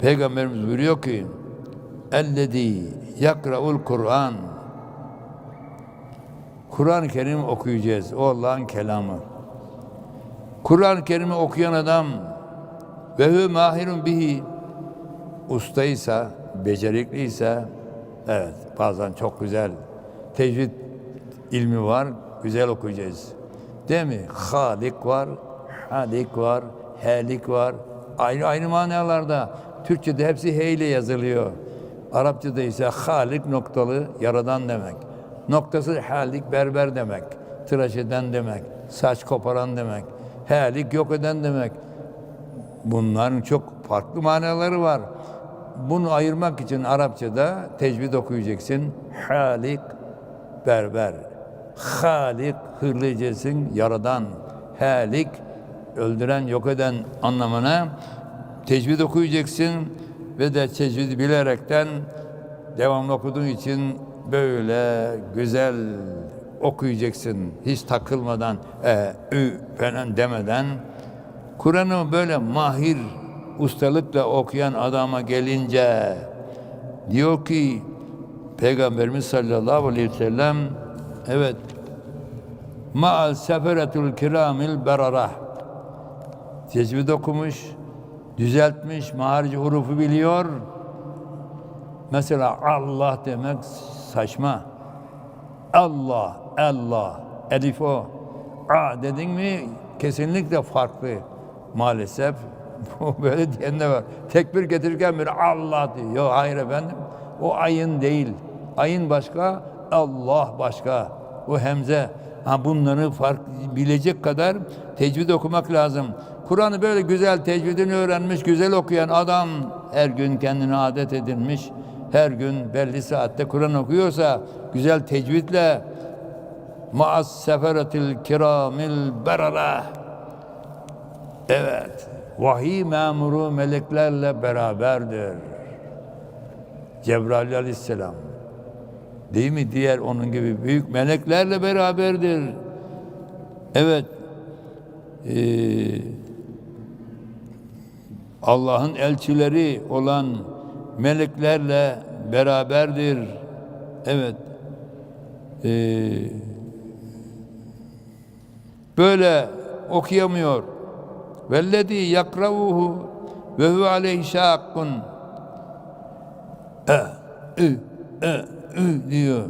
Peygamberimiz buyuruyor ki ellezî yakra'ul Kur'an Kur'an-ı Kerim okuyacağız. O Allah'ın kelamı. Kur'an-ı Kerim'i okuyan adam ve hü mahirun bihi ustaysa, becerikliyse evet bazen çok güzel tecvid ilmi var, güzel okuyacağız. Değil mi? Halik var, halik var, helik var. Aynı aynı manalarda. Türkçe'de hepsi he ile yazılıyor. Arapçada ise halik noktalı yaradan demek. Noktası halik berber demek. Tıraş eden demek. Saç koparan demek. Helik yok eden demek. Bunların çok farklı manaları var. Bunu ayırmak için Arapçada tecvid okuyacaksın. Halik berber. Halik hırlayacaksın yaradan. Halik öldüren yok eden anlamına tecvid okuyacaksın ve de tecvidi bilerekten devamlı okuduğun için böyle güzel okuyacaksın. Hiç takılmadan, e, ü falan demeden. Kur'an'ı böyle mahir, ustalıkla okuyan adama gelince diyor ki Peygamberimiz sallallahu aleyhi ve sellem evet ma'al seferetul kiramil berarah tecvid okumuş, düzeltmiş, maharici hurufu biliyor. Mesela Allah demek saçma. Allah, Allah, elif o. A dedin mi kesinlikle farklı maalesef. Böyle diyen de var. Tekbir getirirken bir Allah diyor. Yok hayır efendim. O ayın değil. Ayın başka, Allah başka. O hemze. Ha bunları fark bilecek kadar tecvid okumak lazım. Kur'an'ı böyle güzel tecvidini öğrenmiş, güzel okuyan adam her gün kendine adet edinmiş. Her gün belli saatte Kur'an okuyorsa güzel tecvidle maas seferetil kiramil berara Evet. Vahiy memuru meleklerle beraberdir. Cebrail aleyhisselam. Değil mi? Diğer onun gibi büyük meleklerle beraberdir. Evet. Ee, Allah'ın elçileri olan meleklerle beraberdir. Evet. Ee, böyle okuyamıyor. Vellezî yakravuhu ve huve aleyhi şakkun. E, e, diyor.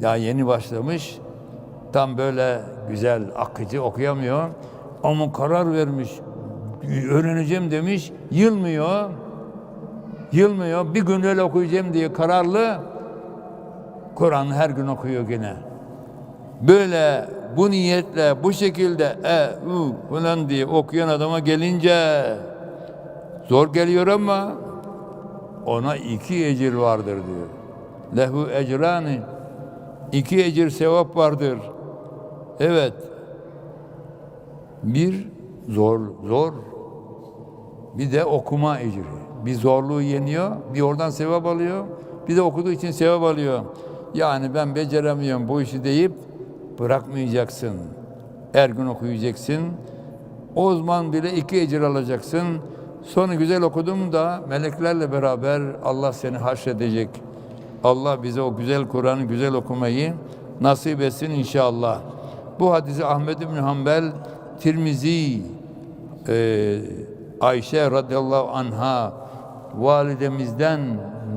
Ya yeni başlamış. Tam böyle güzel akıcı okuyamıyor. Ama karar vermiş. Öğreneceğim demiş. Yılmıyor. Yılmıyor. Bir gün öyle okuyacağım diye kararlı. Kur'an her gün okuyor yine. Böyle bu niyetle bu şekilde e u falan diye okuyan adama gelince zor geliyor ama ona iki ecir vardır diyor. Lehu ecrani iki ecir sevap vardır. Evet. Bir zor zor. Bir de okuma ecri. Bir zorluğu yeniyor, bir oradan sevap alıyor. Bir de okuduğu için sevap alıyor. Yani ben beceremiyorum bu işi deyip bırakmayacaksın. Her gün okuyacaksın. O zaman bile iki ecir alacaksın. Sonra güzel okudum da meleklerle beraber Allah seni haşredecek. Allah bize o güzel Kur'an'ı güzel okumayı nasip etsin inşallah. Bu hadisi Ahmed bin Hanbel, Tirmizi, e, Ayşe radıyallahu anha validemizden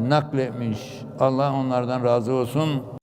nakletmiş. Allah onlardan razı olsun.